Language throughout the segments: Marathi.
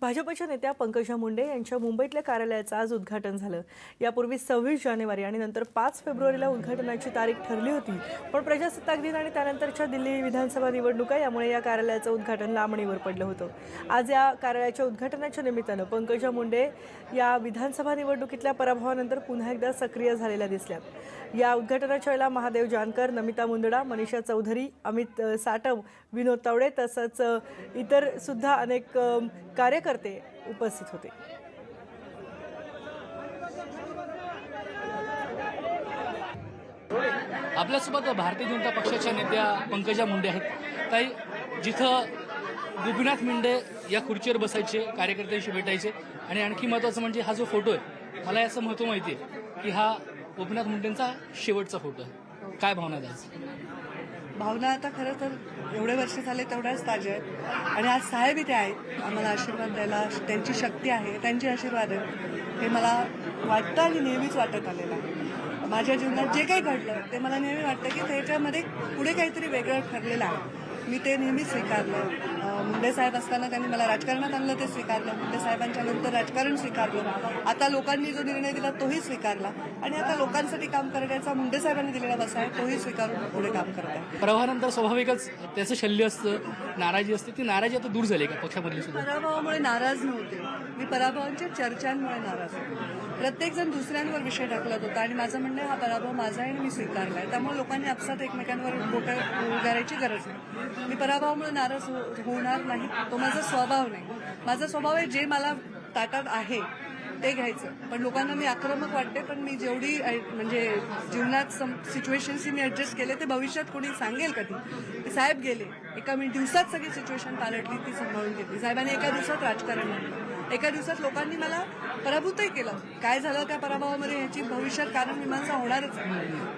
भाजपच्या नेत्या पंकजा मुंडे यांच्या मुंबईतल्या कार्यालयाचं आज उद्घाटन झालं. यापूर्वी सव्वीस जानेवारी आणि नंतर पाच फेब्रुवारीला उद्घाटनाची तारीख ठरली होती. पण प्रजासत्ताक दिन आणि त्यानंतरच्या दिल्ली विधानसभा निवडणुका यामुळे या कार्यालयाचं उद्घाटन लांबणीवर पडलं होतं. आज या कार्यालयाच्या उद्घाटनाच्या निमित्तानं पंकजा मुंडे या विधानसभा निवडणुकीतल्या पराभवानंतर पुन्हा एकदा सक्रिय झालेल्या दिसल्या. या उद्घाटनाच्या वेळेला महादेव जानकर नमिता मुंदडा मनीषा चौधरी अमित साटव विनोद तावडे तसंच इतर सुद्धा अनेक कार्य कार्यकर्ते उपस्थित होते. आपल्यासोबत भारतीय जनता पक्षाच्या नेत्या पंकजा मुंडे आहेत. ताई जिथं गोपीनाथ मुंडे या खुर्चीवर बसायचे कार्यकर्त्यांशी भेटायचे आणि आणखी महत्वाचं म्हणजे हा जो फोटो आहे मला याचं महत्त्व माहिती आहे की हा गोपीनाथ मुंडेंचा शेवटचा फोटो आहे. काय भावना द्यायचं भावना आता खरं तर एवढे वर्ष झाले तेवढ्याच ताज्या आहेत. आणि आज साहेब इथे आहेत. आम्हाला आशीर्वाद द्यायला त्यांची शक्ती आहे त्यांचे आशीर्वाद आहेत. हे मला वाटतं आणि नेहमीच वाटत आलेलं आहे. माझ्या जीवनात जे काही घडलं ते मला नेहमी वाटतं की त्याच्यामध्ये पुढे काहीतरी वेगळं ठरलेलं आहे. मी ते नेहमी स्वीकारलं. मुंडे साहेब असताना त्यांनी मला राजकारणात आणलं ते स्वीकारलं. मुंडे साहेबांच्या नंतर राजकारण स्वीकारलं. आता लोकांनी जो निर्णय दिला तोही स्वीकारला. आणि आता लोकांसाठी काम करण्याचा मुंडे साहेबांनी दिलेला बसा आहे तोही स्वीकारून पुढे काम करत आहे. प्रवाहानंतर स्वाभाविकच त्याचं शल्य असतं नाराजी असते. ती नाराजी आता दूर झाली का? पक्षामधली पराभवामुळे नाराज नव्हते. मी पराभवांच्या चर्चांमुळे नाराज होते. प्रत्येक जण दुसऱ्यांवर विषय ढकलत होता आणि माझं म्हणणं आहे, हा पराभव माझा आहे आणि मी स्वीकारलाय. त्यामुळे लोकांनी आपसात एकमेकांवर बोटं उगारायची गरज नाही. मी पराभवामुळे नाराज हो- होणार नाही. तो माझा स्वभाव नाही. माझा स्वभाव आहे जे मला ताकद आहे ते घ्यायचं. पण लोकांना मी आक्रमक वाटते पण मी जेवढी म्हणजे जीवनात सिच्युएशनशी मी ऍडजस्ट केले ते भविष्यात कोणी सांगेल कधी साहेब गेले. एका मी दिवसात सगळी सिच्युएशन पालटली ती सांभाळून घेतली. साहेबांनी एका दिवसात राजकारण आणलं एका दिवसात लोकांनी मला पराभूतही केलं. काय झालं त्या पराभवामध्ये ह्याची भविष्यात कारण मीमांसा होणारच.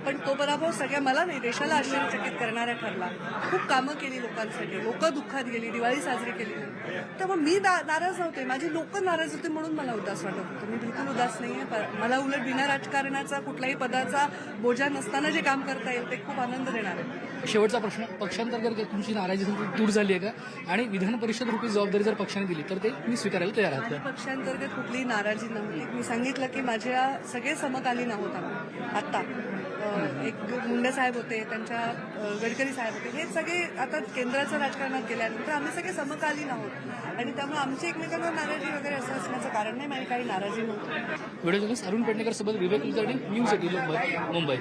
पण तो पराभव सगळ्या मला नाही देशाला आश्चर्यचकित करणारा ठरला. खूप कामं केली लोकांसाठी. लोक दुःखात गेली दिवाळी साजरी केली. नाही त्यामुळे मी नाराज नव्हते. माझी लोक नाराज होते म्हणून मला उदास वाटत मी बिलकुल उदास नाहीये प- मला उलट बिना राजकारणाचा कुठल्याही पदाचा बोजा नसताना जे काम करता येईल ते खूप आनंद देणार आहे. शेवटचा प्रश्न पक्षांतर्गत तुमची नाराजी दूर झाली आहे का? आणि विधान परिषद रुपी जबाबदारी जर पक्षाने दिली तर ते मी स्वीकारायला तयार आहात पक्षांतर्गत कुठलीही नाराजी नव्हती मी सांगितलं की माझ्या सगळे समकालीन आहोत आत्ता. एक मुंडे साहेब होते त्यांच्या गडकरी साहेब होते हे सगळे आता केंद्राचं राजकारणात गेल्यानंतर आम्ही सगळे समकालीन आहोत. आणि त्यामुळे आमची एकमेकांवर नाराजी वगैरे असं असण्याचं कारण नाही माझी काही नाराजी व्हिडिओ जर्नलिस्ट अरुण पेडणेकर सोबत विवेक कुलकर्णी न्यूज एटीन मुंबई.